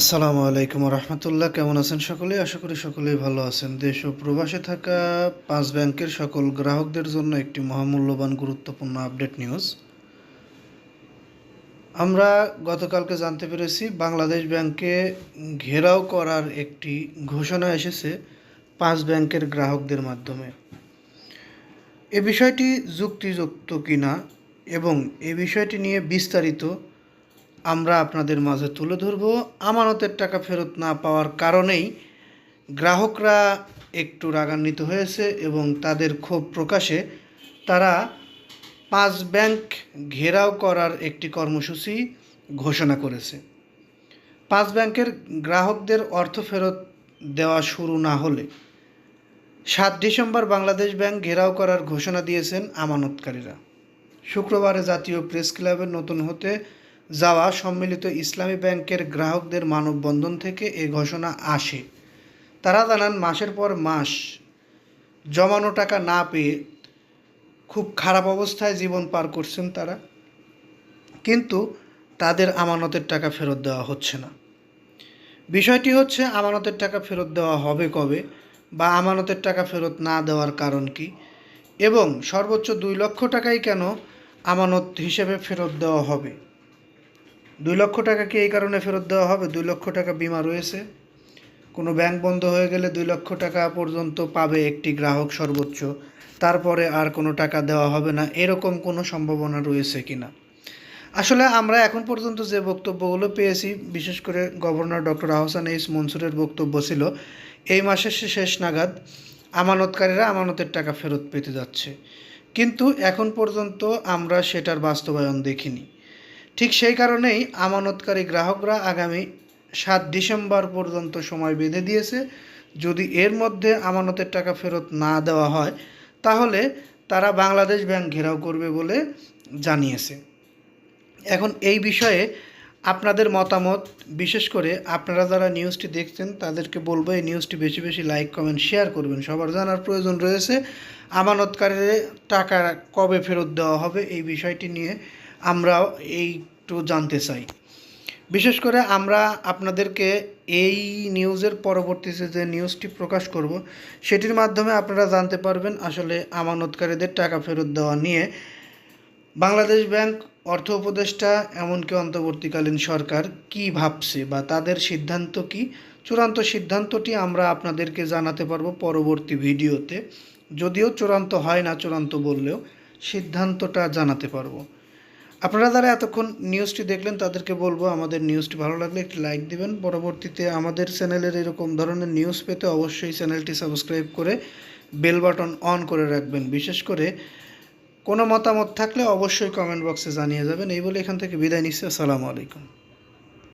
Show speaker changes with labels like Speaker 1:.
Speaker 1: আসসালামু আলাইকুম রহমতুল্লাহ কেমন আছেন সকলেই আশা করি সকলেই ভালো আছেন। দেশ ও প্রবাসে থাকা পাঁচ ব্যাংকের সকল গ্রাহকদের জন্য একটি মহামূল্যবান, গুরুত্বপূর্ণ আপডেট নিউজ। আমরা গতকালকে জানতে পেরেছি, বাংলাদেশ ব্যাংকে ঘেরাও করার একটি ঘোষণা এসেছে পাঁচ ব্যাংকের গ্রাহকদের মাধ্যমে। এ বিষয়টি যুক্তিযুক্ত কিনা এবং এ বিষয়টি নিয়ে বিস্তারিত আমরা আপনাদের মাঝে তুলে ধরব। আমানতের টাকা ফেরত না পাওয়ার কারণেই গ্রাহকরা একটু রাগান্বিত হয়েছে এবং তাদের ক্ষোভ প্রকাশে তারা পাঁচ ব্যাংক ঘেরাও করার একটি কর্মসূচি ঘোষণা করেছে। পাঁচ ব্যাংকের গ্রাহকদের অর্থ ফেরত দেওয়া শুরু না হলে সাত ডিসেম্বর বাংলাদেশ ব্যাংক ঘেরাও করার ঘোষণা দিয়েছেন আমানতকারীরা। শুক্রবারে জাতীয় প্রেস ক্লাবের নতুন হতে যাওয়া সম্মিলিত ইসলামী ব্যাংকের গ্রাহকদের মানববন্ধন থেকে এ ঘোষণা আসে। তারা জানান, মাসের পর মাস জমানো টাকা না পেয়ে খুব খারাপ অবস্থায় জীবন পার করছেন তারা। কিন্তু তাদের আমানতের টাকা ফেরত দেওয়া হচ্ছে না। বিষয়টি হচ্ছে, আমানতের টাকা ফেরত দেওয়া হবে কবে বা আমানতের টাকা ফেরত না দেওয়ার কারণ কি? এবং সর্বোচ্চ দুই লক্ষ টাকাই কেন আমানত হিসেবে ফেরত দেওয়া হবে? দুই লক্ষ টাকা কি এই কারণে ফেরত দেওয়া হবে? দুই লক্ষ টাকা বিমা রয়েছে। কোনো ব্যাংক বন্ধ হয়ে গেলে দুই লক্ষ টাকা পর্যন্ত পাবে একটি গ্রাহক সর্বোচ্চ। তারপরে আর কোনো টাকা দেওয়া হবে না। এরকম কোনো সম্ভাবনা রয়েছে কি না আসলে আমরা এখন পর্যন্ত যে বক্তব্যগুলো পেয়েছি, বিশেষ করে গভর্নর ডক্টর আহসান এইস মনসুরের বক্তব্য ছিল, এই মাসের শেষ নাগাদ আমানতকারীরা আমানতের টাকা ফেরত পেতে যাচ্ছে। কিন্তু এখন পর্যন্ত আমরা সেটার বাস্তবায়ন দেখিনি। ঠিক সেই কারণেই আমানতকারী গ্রাহকরা আগামী সাত ডিসেম্বর পর্যন্ত সময় বেঁধে দিয়েছে। যদি এর মধ্যে আমানতের টাকা ফেরত না দেওয়া হয়, তাহলে তারা বাংলাদেশ ব্যাংক ঘেরাও করবে বলে জানিয়েছে। এখন এই বিষয়ে আপনাদের মতামত, বিশেষ করে আপনারা যারা নিউজটি দেখছেন, তাদেরকে বলব এই নিউজটি বেশি বেশি লাইক কমেন্ট শেয়ার করবেন। সবার জানার প্রয়োজন রয়েছে, আমানতকারীদের টাকা কবে ফেরত দেওয়া হবে এই বিষয়টি নিয়ে আমরাও একটু জানতে চাই। বিশেষ করে আমরা আপনাদেরকে এই নিউজের পরবর্তীতে যে নিউজটি প্রকাশ করব, সেটির মাধ্যমে আপনারা জানতে পারবেন আসলে আমানতকারীদের টাকা ফেরত দেওয়া নিয়ে বাংলাদেশ ব্যাংক অর্থ উপদেষ্টা এমনকি অন্তর্বর্তীকালীন সরকার কি ভাবছে বা তাদের সিদ্ধান্ত কি? চূড়ান্ত সিদ্ধান্তটি আমরা আপনাদেরকে জানাতে পারব পরবর্তী ভিডিওতে। যদিও চূড়ান্ত হয় না, চূড়ান্ত বললেও সিদ্ধান্তটা জানাতে পারব। আপনারা যারা এতক্ষণ নিউজটি দেখলেন তাদেরকে বলব আমাদের নিউজটি ভালো লাগলে একটি লাইক দিবেন। পরবর্তীতে আমাদের চ্যানেলের এরকম ধরনের নিউজ পেতে অবশ্যই চ্যানেলটি সাবস্ক্রাইব করে বেল বাটন অন করে রাখবেন। বিশেষ করে কোনো মতামত থাকলে অবশ্যই কমেন্ট বক্সে জানিয়ে যাবেন। এই বলে এখান থেকে বিদায় নিচ্ছি। আসসালামু আলাইকুম।